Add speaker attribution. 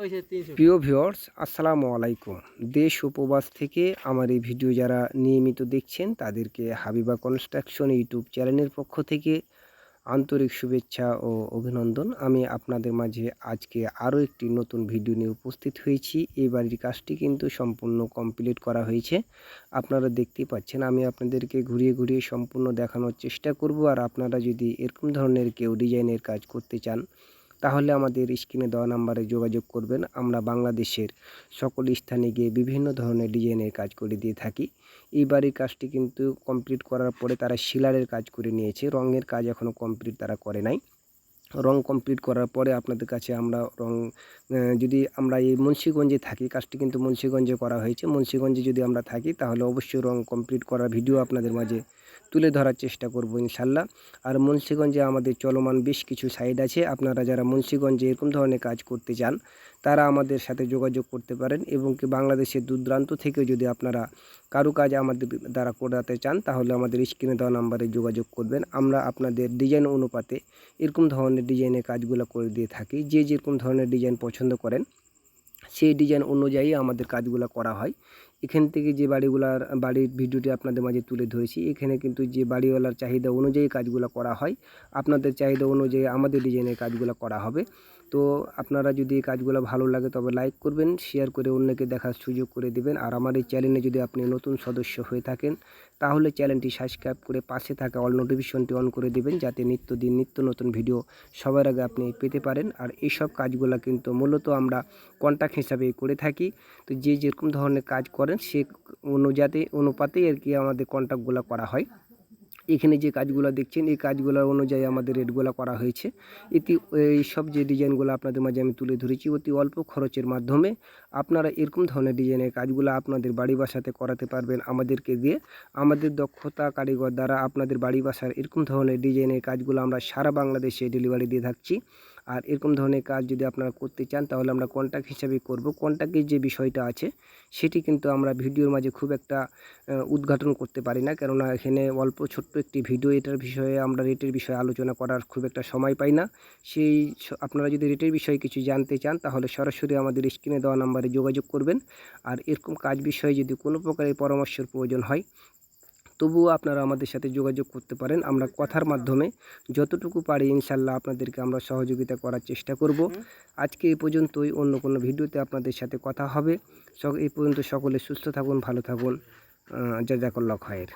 Speaker 1: প্রিয় ভিউয়ার্স, আসসালামু আলাইকুম। দেশ উপবাস থেকে আমার এই ভিডিও যারা নিয়মিত দেখছেন, তাদেরকে হাবিবা কনস্ট্রাকশন ইউটিউব চ্যানেলের পক্ষ থেকে আন্তরিক শুভেচ্ছা ও অভিনন্দন। আমি আপনাদের মাঝে আজকে আরও একটি নতুন ভিডিও নিয়ে উপস্থিত হয়েছি। এই বাড়ির কাজটি কিন্তু সম্পূর্ণ কমপ্লিট করা হয়েছে। আপনারা দেখতেই পাচ্ছেন, আমি আপনাদেরকে ঘুরিয়ে ঘুরিয়ে সম্পূর্ণ দেখানোর চেষ্টা করব। আর আপনারা যদি এরকম ধরনের কেউ ডিজাইনের কাজ করতে চান তাহলে আমাদের স্ক্রিনে দেওয়া নাম্বারে যোগাযোগ করবেন। আমরা বাংলাদেশের সকল স্থানে গিয়ে বিভিন্ন ধরনের ডিজাইনের কাজ করে দিয়ে থাকি। এই বাড়ির কাজটি কিন্তু কমপ্লিট করার পরে তারা শিলারের কাজ করে নিয়েছে। রঙের কাজ এখনও কমপ্লিট তারা করে নাই। রং কমপ্লিট করার পরে আপনাদের কাছে আমরা রং যদি আমরা এই মুন্সীগঞ্জে থাকি, কাজটি কিন্তু মুন্সীগঞ্জে করা হয়েছে। মুন্সীগঞ্জে যদি আমরা থাকি, তাহলে অবশ্যই রং কমপ্লিট করার ভিডিও আপনাদের মাঝে তুলে ধরার চেষ্টা করব ইনশাল্লাহ। আর মুন্সীগঞ্জে আমাদের চলমান বেশ কিছু সাইড আছে। আপনারা যারা মুন্সীগঞ্জে এরকম ধরনের কাজ করতে চান তারা আমাদের সাথে যোগাযোগ করতে পারেন এবং কি বাংলাদেশের দূরদূরান্ত থেকে থেকেও যদি আপনারা কারও কাজ আমাদের দ্বারা করাতে চান, তাহলে আমাদের স্ক্রিনে দেওয়া নাম্বারে যোগাযোগ করবেন। আমরা আপনাদের ডিজাইন অনুপাতে এরকম ধরনের ডিজাইনের কাজগুলো করে দিয়ে থাকি। যে যেরকম ধরনের ডিজাইন পছন্দ করেন, সেই ডিজাইন অনুযায়ী আমাদের কাজগুলো করা হয়। এখান থেকে যে বাড়িগুলার, বাড়ির ভিডিওটি আপনাদের মাঝে তুলে ধরেছি, এখানে কিন্তু যে বাড়িওয়ালার চাহিদা অনুযায়ী কাজগুলো করা হয়, আপনাদের চাহিদা অনুযায়ী আমাদের ডিজাইনের কাজগুলো করা হবে। তো আপনারা যদি এই কাজগুলো ভালো লাগে তবে লাইক করবেন, শেয়ার করে অন্যকে দেখার সুযোগ করে দেবেন। আর আমার এই চ্যানেলে যদি আপনি নতুন সদস্য হয়ে থাকেন, তাহলে চ্যানেলটি সাবস্ক্রাইব করে পাশে থাকা অল নোটিফিকেশনটি অন করে দেবেন, যাতে নিত্যদিন নিত্য নতুন ভিডিও সবার আগে আপনি পেতে পারেন। আর এইসব কাজগুলো কিন্তু মূলত আমরা কন্ট্যাক্ট হিসাবে করে থাকি। তো যে যেরকম ধরনের কাজ করেন, সে অনুযাতে অনুপাতেই আর কি আমাদের কন্ট্যাক্টগুলো করা হয়। এখানে যে কাজগুলো দেখছেন, এই কাজগুলোর অনুযায়ী আমাদের রেটগুলো করা হয়েছে। এটি সব যে ডিজাইনগুলো আপনাদের মাঝে আমি তুলে ধরেছি, অতি অল্প খরচের মাধ্যমে আপনারা এরকম ধরনের ডিজাইনের কাজগুলো আপনাদের বাড়ি বাসাতে করাতে পারবেন আমাদেরকে দিয়ে। আমাদের দক্ষতা কারিগর দ্বারা আপনাদের বাড়ি বাসার এরকম ধরনের ডিজাইনের কাজগুলো আমরা সারা বাংলাদেশে ডেলিভারি দিয়ে থাকছি। আর এরকম ধরনের কাজ যদি আপনারা করতে চান, তাহলে আমরা কন্ট্যাক্ট হিসাবে করব। কন্ট্যাক্টের যে বিষয়টা আছে, সেটি কিন্তু আমরা ভিডিওর মাঝে খুব একটা উদ্ঘাটন করতে পারি না। কেননা এখানে অল্প ছোট্ট একটি ভিডিও, এটার বিষয়ে আমরা রেটের বিষয়ে আলোচনা করার খুব একটা সময় পাই না। সেই আপনারা যদি রেটের বিষয়ে কিছু জানতে চান, তাহলে সরাসরি আমাদের স্ক্রিনে দেওয়া নাম্বারে যোগাযোগ করবেন। আর এরকম কাজ বিষয়ে যদি কোনো প্রকারের পরামর্শের প্রয়োজন হয় তবুও আপনারা আমাদের সাথে যোগাযোগ করতে পারেন। আমরা কথার মাধ্যমে যতটুকু পারি ইনশাল্লাহ আপনাদেরকে আমরা সহযোগিতা করার চেষ্টা করব। আজকে এ পর্যন্তই। অন্য কোনো ভিডিওতে আপনাদের সাথে কথা হবে। এই পর্যন্ত সকলে সুস্থ থাকুন, ভালো থাকুন। যা জাজাকল্লা খয়ের।